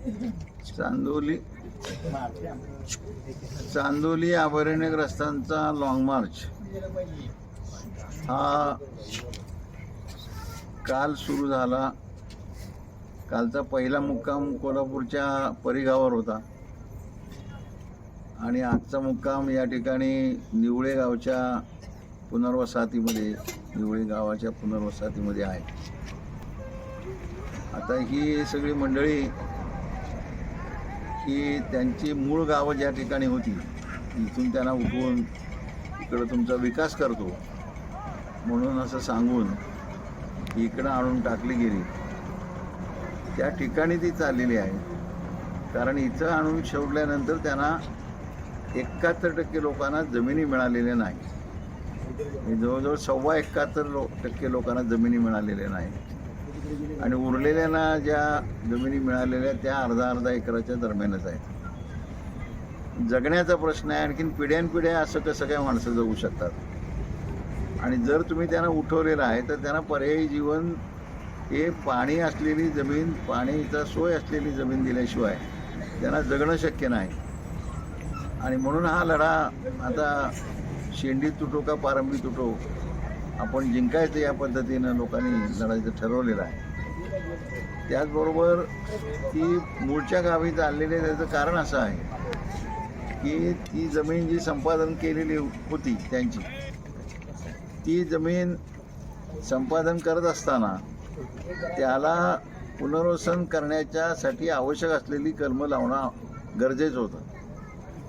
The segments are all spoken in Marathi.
चांदोली. चांदोली अभयारण्यग्रस्तांचा लॉंग मार्च हा काल सुरू झाला. कालचा पहिला मुक्काम कोल्हापूरच्या परिगावावर होता. आणि आजचा मुक्काम या ठिकाणी निवळे गावच्या पुनर्वसाहतीमध्ये निवळे गावाच्या पुनर्वसाहतीमध्ये आहे. आता ही सगळी मंडळी की त्यांची मूळ गावं ज्या ठिकाणी होती इथून त्यांना उठवून इकडं तुमचा विकास करतो. म्हणून असं सांगून इकडं आणून टाकली गेली. त्या ठिकाणी ती चाललेली आहे. कारण इथं आणून शेवटल्यानंतर त्यांना एकाहत्तर टक्के लोकांना जमिनी मिळालेल्या नाही. जवळजवळ सव्वा एकाहत्तर लो टक्के लोकांना जमिनी मिळालेल्या नाही आणि उरलेल्याला ज्या जमिनी मिळालेल्या त्या अर्धा अर्धा एकराच्या दरम्यानच आहेत. जगण्याचा प्रश्न आहे आणखीन पिढ्यानपिढ्या असं कसं काय माणसं जगू शकतात? आणि जर तुम्ही त्यांना उठवलेलं आहे तर त्यांना पर्यायी जीवन हे पाणी असलेली जमीन पाणीचा सोय असलेली जमीन दिल्याशिवाय त्यांना जगणं शक्य नाही. आणि म्हणून हा लढा आता शेंडी तुटो का पारंबी तुटो आपण जिंकायचं या पद्धतीनं लोकांनी लढायचं ठरवलेलं आहे. त्याचबरोबर ती मूळच्या गावी चाललेली आहे त्याचं कारण असं आहे की ती जमीन जी संपादन केलेली होती त्यांची ती जमीन संपादन करत असताना त्याला पुनर्वसन करण्याच्यासाठी आवश्यक असलेली कलमं लावणं गरजेचं होतं.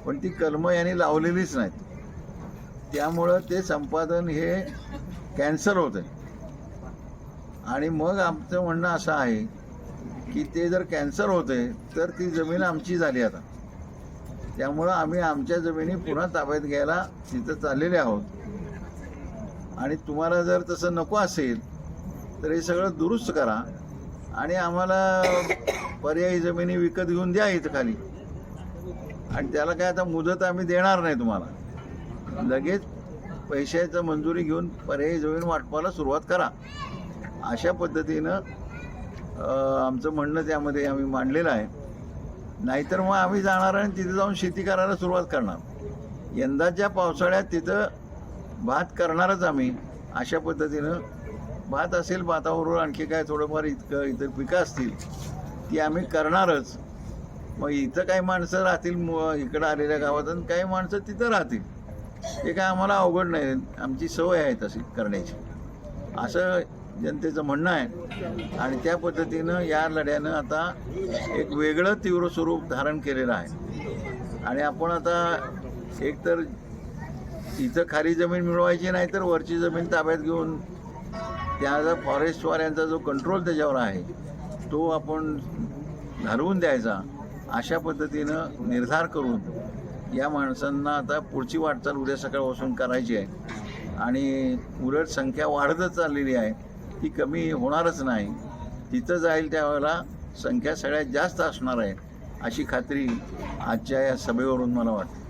पण ती कलमं यांनी लावलेलीच नाहीत. त्यामुळं ते संपादन हे कॅन्सल होतं आणि मग आमचं म्हणणं असं आहे की ते जर कॅन्सर होते तर ती जमीन आमची झाली आता. त्यामुळं आम्ही आमच्या जमिनी पुन्हा ताब्यात घ्यायला तिथं चाललेले आहोत. आणि तुम्हाला जर तसं नको असेल तर हे सगळं दुरुस्त करा. आणि आम्हाला पर्यायी जमिनी विकत घेऊन द्या इथं खाली. आणि त्याला काय आता मुदत आम्ही देणार नाही तुम्हाला. लगेच पैशाचं मंजुरी घेऊन पर्यायी जमीन वाटपाला सुरुवात करा. अशा पद्धतीनं आमचं म्हणणं त्यामध्ये आम्ही मांडलेलं आहे. नाहीतर मग आम्ही जाणार आणि तिथे जाऊन शेती करायला सुरुवात करणार. यंदाच्या पावसाळ्यात तिथं भात करणारच आम्ही. अशा पद्धतीनं भात असेल भाताबरोबर आणखी काय थोडंफार इतकं इतर पिकं असतील ती आम्ही करणारच. मग इथं काही माणसं राहतील मु- इकडं आलेल्या गावात आणि काही माणसं तिथं राहतील. हे काय आम्हाला अवघड नाही. आमची सवय आहे तशी करण्याची. असं जनतेचं म्हणणं आहे. आणि त्या पद्धतीनं या लढ्यानं आता एक वेगळं तीव्र स्वरूप धारण केलेलं आहे. आणि आपण आता एकतर इथं खाली जमीन मिळवायची नाही तर वरची जमीन ताब्यात घेऊन त्याचा फॉरेस्टवाल्यांचा जो कंट्रोल त्याच्यावर आहे तो आपण घालवून द्यायचा अशा पद्धतीनं निर्धार करून या माणसांना आता पुढची वाटचाल उद्या सकाळपासून करायची आहे. आणि उलट संख्या वाढतच चाललेली आहे. ती कमी होणारच नाही. तिथं जाईल त्यावेळेला संख्या सगळ्यात जास्त असणार आहे अशी खात्री आजच्या या सभेवरून मला वाटते.